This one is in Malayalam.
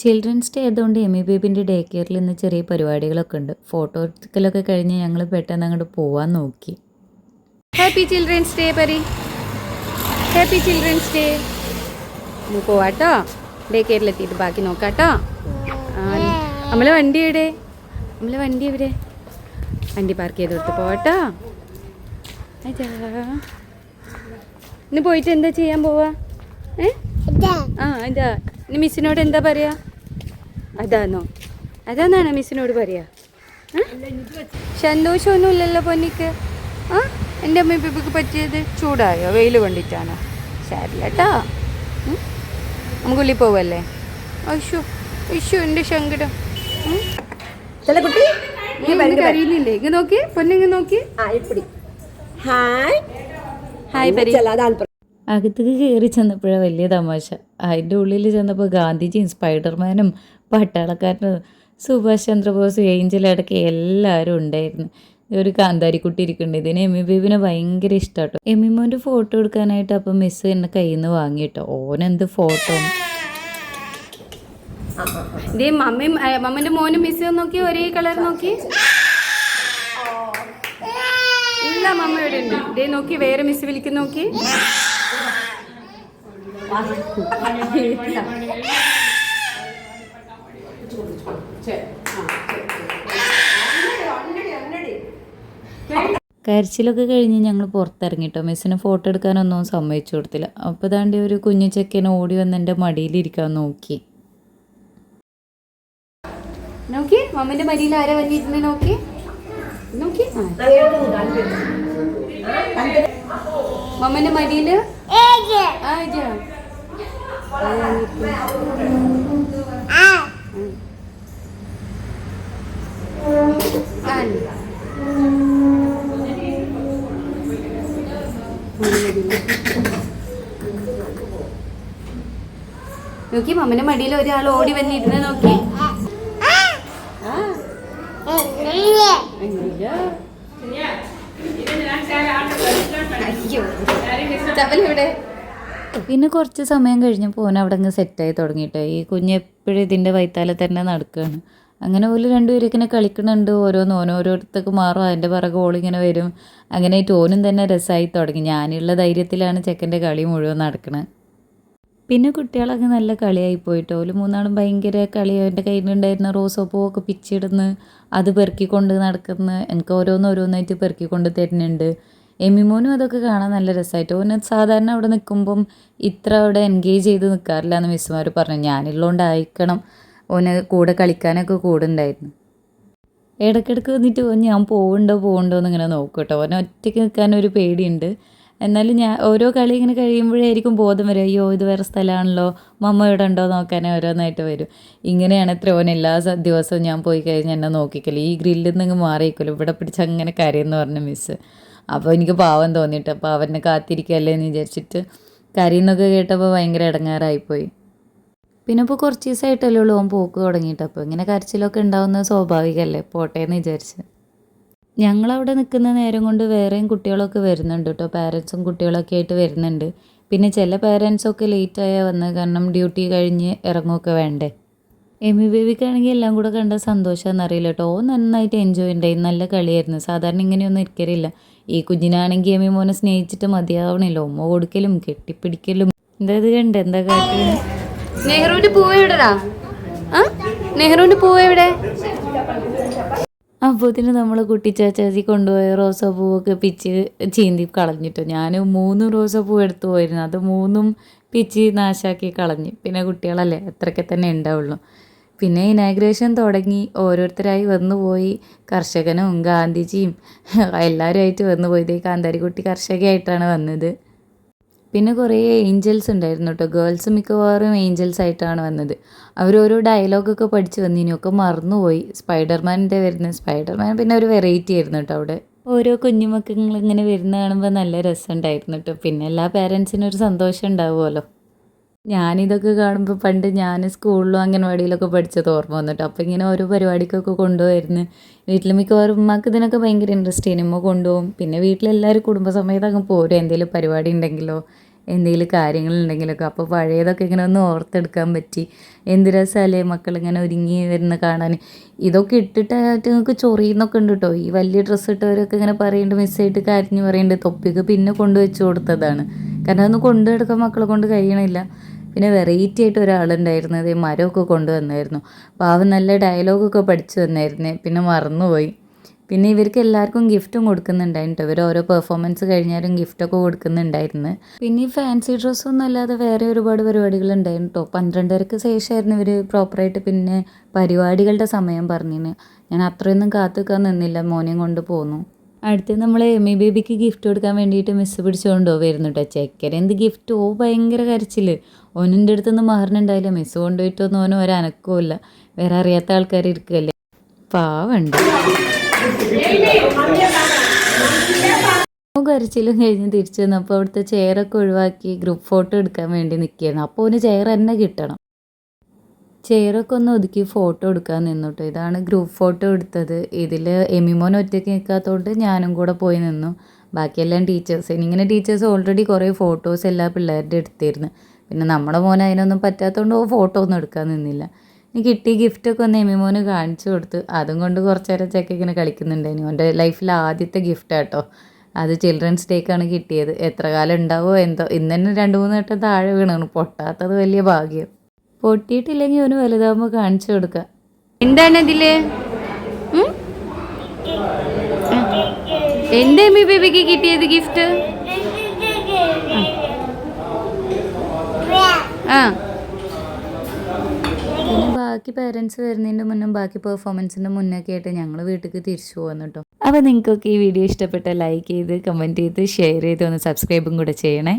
ചിൽഡ്രൻസ് ഡേ ആയതുകൊണ്ട് എമി ബേബിന്റെ ഡേ കെയറിൽ ഇന്ന് ചെറിയ പരിപാടികളൊക്കെ ഉണ്ട്. ഫോട്ടോ എടുക്കലൊക്കെ കഴിഞ്ഞ് ഞങ്ങൾ പെട്ടെന്ന് അങ്ങോട്ട് പോവാൻ നോക്കി. Happy children's day Pari happy children's day പോവാട്ടോ. ഡേ കെയറിലെത്തിയിട്ട് ബാക്കി നോക്കാട്ടോ. നമ്മൾ വണ്ടി എവിടെ? നമ്മൾ വണ്ടി എവിടെ? വണ്ടി പാർക്ക് ചെയ്ത് കൊടുത്ത് പോവാട്ടോ. ഇന്ന് പോയിട്ട് എന്താ ചെയ്യാൻ പോവാ? ഏ? ആ എന്താ ഇനി മിസ്സിനോട് എന്താ പറയാ? അതാന്നോ അതാന്നാണ് മിസ്സിനോട് പറയാ. സന്തോഷമൊന്നും ഇല്ലല്ലോ പൊന്നിക്ക്. ആ? എന്റെ അമ്മ ഇപ്പം പറ്റിയത് ചൂടായോ? വെയിൽ കൊണ്ടിട്ടാണോ? ശരില്ല കേട്ടോ നമുക്ക് ഉള്ളിൽ പോവല്ലേ? അയ്യോ അയ്യോ എന്റെ ശങ്കടം. കുട്ടി? നീ ഇങ്ങ് കരയുന്നില്ലേ ഇങ്ങ് നോക്കി. പൊന്നിങ്ങ് നോക്കി ഹായ്. ഹായ് പരി. അകത്തേക്ക് കയറി ചെന്നപ്പോഴാണ് വലിയ തമാശ. അതിന്റെ ഉള്ളിൽ ചെന്നപ്പോൾ ഗാന്ധിജിയും സ്പൈഡർമാനും പട്ടാളക്കാരനും സുഭാഷ് ചന്ദ്രബോസ് ഏഞ്ചൽ അടക്കം എല്ലാവരും ഉണ്ടായിരുന്നു. ഒരു കാന്താരിക്കുട്ടി ഇരിക്കുന്നുണ്ട്. ഇതിന് എമ്മി ബേബിനെ ഭയങ്കര ഇഷ്ടമാട്ടോ. എമ്മിമോന്റെ ഫോട്ടോ എടുക്കാനായിട്ട് അപ്പം മിസ് എന്നെ കയ്യിൽ നിന്ന് വാങ്ങിയിട്ടോ ഓനെന്ത് ഫോട്ടോ? ഏ, മമ്മന്റെ മോനും മിസ് നോക്കി ഒരേ കളർ നോക്കി. ഇല്ല മമ്മ ഇവിടെ ഉണ്ട്. ദേ നോക്കി വേറെ മിസ് വിളിക്കുന്ന നോക്കി. കരച്ചിലൊക്കെ കഴിഞ്ഞ് ഞങ്ങൾ പുറത്തിറങ്ങിട്ടോ. മിസ്സിന് ഫോട്ടോ എടുക്കാനൊന്നും സമ്മതിച്ചു കൊടുത്തില്ല. അപ്പോൾ ദാണ്ടി ഒരു കുഞ്ഞു ചെക്കൻ ഓടി വന്ന് എന്റെ മടിയിലിരിക്കാൻ നോക്കി. നോക്കി? മടിയിൽ ആരാ വന്നിരുന്ന് നോക്കി? നോക്കി. മമ്മന്റെ ഇതാ. ആരാ വന്നിരിക്കുന്നെ? ഉം. ആ. നോക്കി മമ്മന്റെ മടിയിൽ ഒരാൾ ഓടി വന്നിരുന്ന് നോക്കി. പിന്നെ കുറച്ച് സമയം കഴിഞ്ഞപ്പോൾ ഓൻ അവിടെ അങ്ങ് സെറ്റായി തുടങ്ങിയിട്ടോ. ഈ കുഞ്ഞ് ഇതിന്റെ വൈത്താലെ തന്നെ നടക്കുകയാണ് അങ്ങനെ ഓൽ രണ്ടുപേരും ഇങ്ങനെ കളിക്കണുണ്ട്. ഓരോന്ന് ഓരോരോരുത്തർക്ക് മാറും. അതിന്റെ പിറകെ ഓളിങ്ങനെ വരും. അങ്ങനെ ടോനും തന്നെ രസമായി തുടങ്ങി. ഞാനുള്ള ധൈര്യത്തിലാണ് ചെക്കന്റെ കളി മുഴുവൻ നടക്കുന്നത് പിന്നെ കുട്ടികളൊക്കെ നല്ല കളിയായി പോയിട്ട്. ഓൽ മൂന്നാളും ഭയങ്കര കളി. എന്റെ കയ്യിലുണ്ടായിരുന്ന റോസോപ്പൂവൊക്കെ പിച്ചിടുന്ന് അത് പെറുക്കിക്കൊണ്ട് നടക്കുന്നു. എനിക്ക് ഓരോന്ന് ഓരോന്നായിട്ട് പെറുക്കിക്കൊണ്ട് തരുന്നുണ്ട്. എമിമോനും അതൊക്കെ കാണാൻ നല്ല രസമായിട്ട്. ഓന് സാധാരണ അവിടെ നിൽക്കുമ്പം ഇത്ര അവിടെ എൻഗേജ് ചെയ്ത് നിൽക്കാറില്ല എന്ന് മിസ്സുമാർ പറഞ്ഞു. ഞാനുള്ളതുകൊണ്ടായിരിക്കണം ഓന് കൂടെ കളിക്കാനൊക്കെ കൂടെ ഉണ്ടായിരുന്നു ഇടയ്ക്കിടയ്ക്ക് വന്നിട്ട് ഓൻ ഞാൻ പോവുണ്ടോ പോവുണ്ടോ എന്നിങ്ങനെ നോക്കും കേട്ടോ. ഓനെ ഒറ്റയ്ക്ക് നിൽക്കാൻ ഒരു പേടിയുണ്ട്. എന്നാലും ഞാൻ ഓരോ കളി ഇങ്ങനെ കഴിയുമ്പോഴായിരിക്കും ബോധം വരും അയ്യോ ഇത് വേറെ സ്ഥലമാണല്ലോ. മമ്മ ഇവിടെ ഉണ്ടോ നോക്കാൻ ഓരോന്നായിട്ട് വരും. ഇങ്ങനെയാണ് എത്ര ഓൻ എല്ലാ ദിവസവും ഞാൻ പോയി കഴിഞ്ഞാൽ എന്നെ നോക്കിക്കൽ. ഈ ഗ്രില്ലിൽ നിന്ന് മാറിയിക്കല്ലോ ഇവിടെ പിടിച്ച് അങ്ങനെ കരയെന്ന് പറഞ്ഞു മിസ്സ് അപ്പോൾ എനിക്ക് പാവം തോന്നിയിട്ട് അപ്പോൾ അവനെ കാത്തിരിക്കുകയല്ലേ എന്ന് വിചാരിച്ചിട്ട് കരയെന്നൊക്കെ കേട്ടപ്പോൾ ഭയങ്കര ഇടങ്ങാറായിപ്പോയി. പിന്നെ ഇപ്പോൾ കുറച്ച് ദിവസമായിട്ടല്ലേ ഉള്ളൂ. ഓൻ പോക്ക് തുടങ്ങിയിട്ട്. അപ്പോൾ ഇങ്ങനെ കരച്ചിലൊക്കെ ഉണ്ടാവുന്നത് സ്വാഭാവികമല്ലേ പോട്ടെ എന്ന് വിചാരിച്ച്. ഞങ്ങളവിടെ നിൽക്കുന്ന നേരം കൊണ്ട് വേറെയും കുട്ടികളൊക്കെ വരുന്നുണ്ട് കേട്ടോ. പാരൻസും കുട്ടികളൊക്കെ ആയിട്ട് വരുന്നുണ്ട്. പിന്നെ ചില പാരൻസൊക്കെ ലേറ്റായാൽ വന്നത് കാരണം ഡ്യൂട്ടി കഴിഞ്ഞ് ഇറങ്ങുമൊക്കെ വേണ്ടേ. എമി ബേബിക്കാണെങ്കിൽ എല്ലാം കൂടെ കണ്ട സന്തോഷമാണെന്ന് അറിയില്ല കേട്ടോ. ഓ നന്നായിട്ട് എൻജോയ് ഉണ്ടായി. നല്ല കളിയായിരുന്നു. സാധാരണ ഇങ്ങനെയൊന്നും ഇരിക്കലില്ല. ഈ കുഞ്ഞിനാണെങ്കിൽ എമി മോനെ സ്നേഹിച്ചിട്ട് മതിയാവണില്ല. ഉമ്മ കൊടുക്കലും കെട്ടിപ്പിടിക്കലും. എന്താ ഇത് കണ്ട്? എന്താ കാട്ടിയത് നെഹ്റുവിന്റെ പൂവ് എവിടെടാ? നെഹ്റുവിന്റെ പൂവ് എവിടെ? അപ്പോത്തിന് നമ്മൾ കുട്ടിച്ചാച്ചാച്ചി കൊണ്ടുപോയ റോസാപ്പൂവൊക്കെ പിച്ച് ചീന്തി കളഞ്ഞിട്ടു. ഞാൻ മൂന്ന് പൂവ് എടുത്തു പോയിരുന്നു. അത് മൂന്നും പിച്ച് നാശാക്കി കളഞ്ഞു. പിന്നെ കുട്ടികളല്ലേ അത്രയ്ക്ക് തന്നെ ഉണ്ടാവുള്ളൂ. പിന്നെ ഇനാഗ്രേഷൻ തുടങ്ങി. ഓരോരുത്തരായി വന്നു പോയി. കർഷകനും ഗാന്ധിജിയും എല്ലാവരുമായിട്ട് വന്നു പോയത് കാന്താരിക്കുട്ടി കർഷകയായിട്ടാണ് വന്നത്. പിന്നെ കുറേ ഏഞ്ചൽസ് ഉണ്ടായിരുന്നു കേട്ടോ ഗേൾസ് മിക്കവാറും ഏഞ്ചൽസ് ആയിട്ടാണ് വന്നത്. അവരോരോ ഡയലോഗൊക്കെ പഠിച്ച് വന്നതിനൊക്കെ മറന്നുപോയി. സ്പൈഡർമാന്റെ വരുന്ന സ്പൈഡർമാൻ പിന്നെ ഒരു വെറൈറ്റി ആയിരുന്നു കേട്ടോ അവിടെ. ഓരോ കുഞ്ഞുമക്കൾ ഇങ്ങനെ വരുന്ന കാണുമ്പോൾ നല്ല രസമുണ്ടായിരുന്നു കേട്ടോ പിന്നെ എല്ലാ പേരൻസിനും ഒരു സന്തോഷം ഉണ്ടാവുമല്ലോ. ഞാനിതൊക്കെ കാണുമ്പോൾ പണ്ട് ഞാൻ സ്കൂളിലും അംഗൻവാടിയിലൊക്കെ പഠിച്ചത് ഓർമ്മ വന്നിട്ട്. അപ്പോൾ ഇങ്ങനെ ഓരോ പരിപാടിക്കൊക്കെ കൊണ്ടുപോയിരുന്നു. വീട്ടിൽ മിക്കവാറും ഉമ്മാക്ക് ഇതിനൊക്കെ ഭയങ്കര ഇൻട്രസ്റ്റ് ചെയ്യുന്നു ഉമ്മ കൊണ്ടുപോകും. പിന്നെ വീട്ടിലെല്ലാവരും കുടുംബസമേതം അങ്ങ് പോരും. എന്തെങ്കിലും പരിപാടി ഉണ്ടെങ്കിലോ എന്തെങ്കിലും കാര്യങ്ങളുണ്ടെങ്കിലൊക്കെ. അപ്പോൾ പഴയതൊക്കെ ഇങ്ങനെ ഒന്ന് ഓർത്തെടുക്കാൻ പറ്റി. എന്ത് രസമല്ലേ മക്കളിങ്ങനെ ഒരുങ്ങി വരുന്ന കാണാൻ. ഇതൊക്കെ ഇട്ടിട്ടായിട്ട് നിങ്ങൾക്ക് ചൊറിയുന്നൊക്കെ ഉണ്ട് കേട്ടോ ഈ വലിയ ഡ്രസ്സ് ഇട്ടവരൊക്കെ ഇങ്ങനെ പറയുന്നുണ്ട് മിസ്സായിട്ട് കരഞ്ഞ് പറയുന്നുണ്ട് തൊപ്പിക്ക് പിന്നെ കൊണ്ടുവച്ച് കൊടുത്തതാണ്. കാരണം അതൊന്നും കൊണ്ടു നടക്കാൻ മക്കളെ കൊണ്ട് കഴിയണില്ല. പിന്നെ വെറൈറ്റി ആയിട്ട് ഒരാളുണ്ടായിരുന്നത് മരമൊക്കെ കൊണ്ടുവന്നായിരുന്നു പാവം നല്ല ഡയലോഗൊക്കെ പഠിച്ചു വന്നായിരുന്നേ. പിന്നെ മറന്നുപോയി. പിന്നെ ഇവർക്ക് എല്ലാവർക്കും ഗിഫ്റ്റും കൊടുക്കുന്നുണ്ടായിരുന്നു ഇവർ ഓരോ പെർഫോമൻസ് കഴിഞ്ഞാലും ഗിഫ്റ്റൊക്കെ കൊടുക്കുന്നുണ്ടായിരുന്നു. പിന്നെ ഈ ഫാൻസി ഡ്രസ്സൊന്നും അല്ലാതെ വേറെ ഒരുപാട് പരിപാടികൾ ഉണ്ടായിരുന്നു കേട്ടോ. പന്ത്രണ്ടരക്ക് ശേഷമായിരുന്നു ഇവർ പ്രോപ്പറായിട്ട് പിന്നെ പരിപാടികളുടെ സമയം പറഞ്ഞിന്. ഞാൻ അത്രയൊന്നും കാത്തുക്കാൻ നിന്നില്ല. മോനെയും കൊണ്ട് പോന്നു. അടുത്ത് നമ്മൾ എമി ബേബിക്ക് ഗിഫ്റ്റ് കൊടുക്കാൻ വേണ്ടിയിട്ട് മിസ് പിടിച്ചുകൊണ്ടോ വരുന്നു കേട്ടോ. ചെക്കൻ എന്ത് ഗിഫ്റ്റ് ഓ ഭയങ്കര കരച്ചിൽ. ഓനിന്റെ അടുത്തൊന്നും മാറുന്നുണ്ടായില്ല മിസ് കൊണ്ടുപോയിട്ടൊന്നും ഓനും ഒരനക്കവും ഇല്ല വേറെ അറിയാത്ത ആൾക്കാർ ഇരിക്കുകയല്ലേ പാവണ്ട് കരച്ചിലും കഴിഞ്ഞ് തിരിച്ചു വന്നപ്പോൾ അവിടുത്തെ ചെയറൊക്കെ ഒഴിവാക്കി ഗ്രൂപ്പ് ഫോട്ടോ എടുക്കാൻ വേണ്ടി നിൽക്കുകയായിരുന്നു അപ്പോൾ ഒരു ചെയർ തന്നെ കിട്ടണം. ചെയറൊക്കെ ഒന്ന് ഒതുക്കി ഫോട്ടോ എടുക്കാൻ നിന്നുട്ടോ ഇതാണ് ഗ്രൂപ്പ് ഫോട്ടോ എടുത്തത്. ഇതിൽ എമിമോൻ ഒറ്റയ്ക്ക് നിൽക്കാത്തതുകൊണ്ട് ഞാനും കൂടെ പോയി നിന്നു. ബാക്കിയെല്ലാം ടീച്ചേഴ്സ് ഇങ്ങനെ ടീച്ചേഴ്സ് ഓൾറെഡി കുറേ ഫോട്ടോസ് എല്ലാ പിള്ളേരുടെ എടുത്തിരുന്നു പിന്നെ നമ്മുടെ മോൻ അതിനൊന്നും പറ്റാത്തതുകൊണ്ട് ഫോട്ടോ ഒന്നും എടുക്കാൻ നിന്നില്ല. ഇനി കിട്ടിയ ഗിഫ്റ്റൊക്കെ ഒന്ന് എമിമോന് കാണിച്ചു കൊടുത്ത്. അതും കൊണ്ട് കുറച്ച് നേരം ചെക്ക ഇങ്ങനെ കളിക്കുന്നുണ്ടായിരുന്നു എന്റെ ലൈഫിൽ ആദ്യത്തെ ഗിഫ്റ്റ് കേട്ടോ അത് ചിൽഡ്രൻസ് ഡേക്കാണ് കിട്ടിയത്. എത്ര കാലം ഉണ്ടാവോ എന്തോ. ഇന്ന് തന്നെ രണ്ട് മൂന്ന് വട്ടം താഴെ വീണാണ്. പൊട്ടാത്തത് വലിയ ഭാഗ്യം. പൊട്ടിയിട്ടില്ലെങ്കിൽ അവന് വലുതാകുമ്പോൾ കാണിച്ചു കൊടുക്കുക എന്താണ് അതിൽ എന്റെ എമ്മി ബേബിക്ക് കിട്ടിയത് ഗിഫ്റ്റ് ആ. ബാക്കി പേരൻസ് വരുന്നതിന്റെ മുന്നേ ബാക്കി പെർഫോമൻസിന്റെ മുന്നൊക്കെ ആയിട്ട് ഞങ്ങൾ വീട്ടിലേക്ക് തിരിച്ചു പോകുന്നു കേട്ടോ അപ്പോൾ നിങ്ങൾക്കൊക്കെ ഈ വീഡിയോ ഇഷ്ടപ്പെട്ട ലൈക്ക് ചെയ്ത് കമന്റ് ചെയ്ത് ഷെയർ ചെയ്ത് ഒന്ന് സബ്സ്ക്രൈബും കൂടെ ചെയ്യണേ.